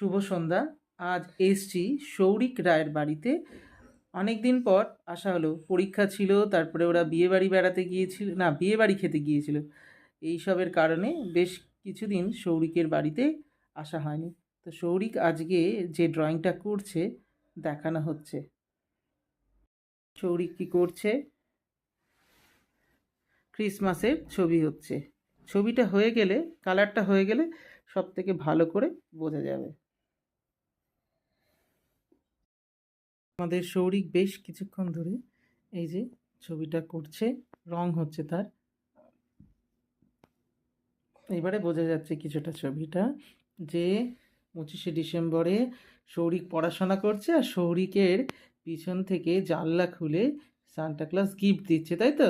শুভ সন্ধ্যা। আজ এসছি সৌরিক রায়ের বাড়িতে। অনেক দিন পর আসা হলো। পরীক্ষা ছিল, তারপরে ওরা বিয়ে বাড়ি বেড়াতে গিয়েছিল, না, বিয়ে বাড়ি খেতে গিয়েছিল। এইসবের কারণে বেশ কিছুদিন সৌরিকের বাড়িতে আসা হয়নি। তো সৌরিক আজকে যে ড্রয়িংটা করছে, দেখানো হচ্ছে। সৌরিক কী করছে? ক্রিসমাসের ছবি হচ্ছে। ছবিটা হয়ে গেলে, কালারটা হয়ে গেলে সব থেকে ভালো করে বোঝা যাবে। আমাদের সৌরিক বেশ কিছুক্ষণ ধরে এই যে ছবিটা করছে, রং হচ্ছে তার। এবারে বোঝা যাচ্ছে কিছুটা ছবিটা যে পঁচিশে ডিসেম্বরে সৌরিক পড়াশোনা করছে আর সৌরিকের পিছন থেকে জানলা খুলে সান্টা ক্লাস গিফট দিচ্ছে, তাই তো?